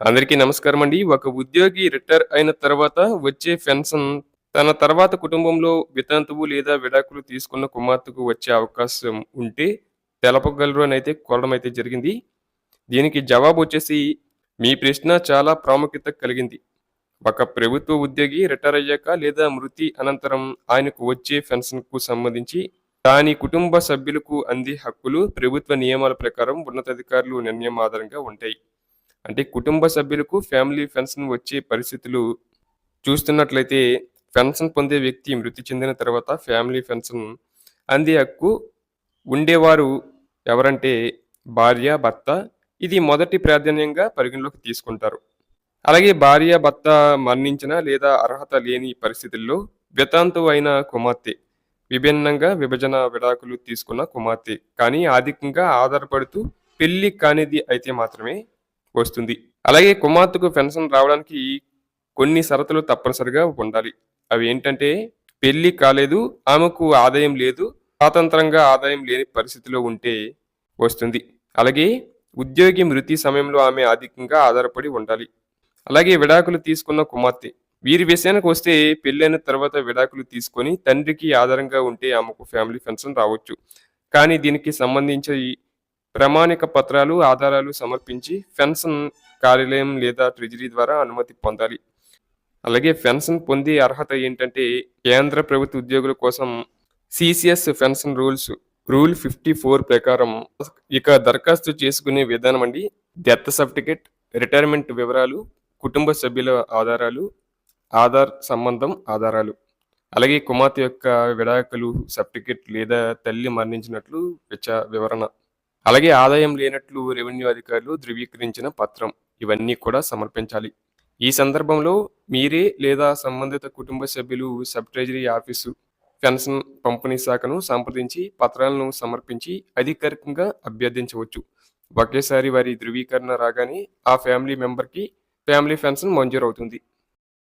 అందరికీ నమస్కారం అండి. ఒక ఉద్యోగి రిటైర్ అయిన తర్వాత వచ్చే పెన్షన్ తన తర్వాత కుటుంబంలో వితంతువు లేదా విడాకులు తీసుకున్న కుమార్తెకు వచ్చే అవకాశం ఉంటే తెలపగలరు అని అయితే కోరడం అయితే జరిగింది. దీనికి జవాబు వచ్చేసి మీ ప్రశ్న చాలా ప్రాముఖ్యత కలిగింది. ఒక ప్రభుత్వ ఉద్యోగి రిటైర్ అయ్యాక లేదా మృతి అనంతరం ఆయనకు వచ్చే పెన్షన్కు సంబంధించి దాని కుటుంబ సభ్యులకు అందే హక్కులు ప్రభుత్వ నియమాల ప్రకారం ఉన్నతాధికారులు నిర్ణయం ఆధారంగా ఉంటాయి. అంటే కుటుంబ సభ్యులకు ఫ్యామిలీ పెన్షన్ వచ్చే పరిస్థితులు చూస్తున్నట్లయితే పెన్షన్ పొందే వ్యక్తి మృతి చెందిన తర్వాత ఫ్యామిలీ పెన్షన్ అందే హక్కు ఉండేవారు ఎవరంటే భార్య భర్త. ఇది మొదటి ప్రాధాన్యంగా పరిగణలోకి తీసుకుంటారు. అలాగే భార్య భర్త మరణించిన లేదా అర్హత లేని పరిస్థితుల్లో వితాంతు అయిన కుమార్తె విభిన్నంగా విభజన విడాకులు తీసుకున్న కుమార్తె. కానీ ఆధికంగా ఆధారపడుతూ పెళ్ళి కానిది అయితే మాత్రమే వస్తుంది. అలాగే కుమార్తెకు పెన్షన్ రావడానికి కొన్ని షరతులు తప్పనిసరిగా ఉండాలి. అవి ఏంటంటే పెళ్ళి కాలేదు ఆమెకు ఆదాయం లేదు స్వాతంత్రంగా ఆదాయం లేని పరిస్థితిలో ఉంటే వస్తుంది. అలాగే ఉద్యోగి మృతి సమయంలో ఆమె అధికంగా ఆధారపడి ఉండాలి. అలాగే విడాకులు తీసుకున్న కుమార్తె. వీరి విషయానికి వస్తే పెళ్ళైన తర్వాత విడాకులు తీసుకొని తండ్రికి ఆధారంగా ఉంటే ఆమెకు ఫ్యామిలీ పెన్షన్ రావచ్చు. కానీ దీనికి సంబంధించి ప్రమాణిక పత్రాలు ఆధారాలు సమర్పించి పెన్షన్ కార్యాలయం లేదా ట్రెజరీ ద్వారా అనుమతి పొందాలి. అలాగే పెన్షన్ పొందే అర్హత ఏంటంటే కేంద్ర ప్రభుత్వ ఉద్యోగుల కోసం CCS pension rules rule fifty four ప్రకారం ఇక దరఖాస్తు చేసుకునే విధానం అండి. డెత్ సర్టిఫికేట్ రిటైర్మెంట్ వివరాలు కుటుంబ సభ్యుల ఆధారాలు ఆధార్ సంబంధం ఆధారాలు. అలాగే కుమార్తె యొక్క విడాకులు సర్టిఫికేట్ లేదా తల్లి మరణించినట్లు విచ వివరణ. అలాగే ఆదాయం లేనట్లు రెవెన్యూ అధికారులు ధృవీకరించిన పత్రం ఇవన్నీ కూడా సమర్పించాలి. ఈ సందర్భంలో మీరే లేదా సంబంధిత కుటుంబ సభ్యులు సబ్ ట్రెజరీ ఆఫీసు పెన్షన్ పంపిణీ శాఖను సంప్రదించి పత్రాలను సమర్పించి అధికారికంగా అభ్యర్థించవచ్చు. ఒకేసారి వారి ధృవీకరణ రాగానే ఆ ఫ్యామిలీ మెంబర్కి ఫ్యామిలీ పెన్షన్ మంజూరు అవుతుంది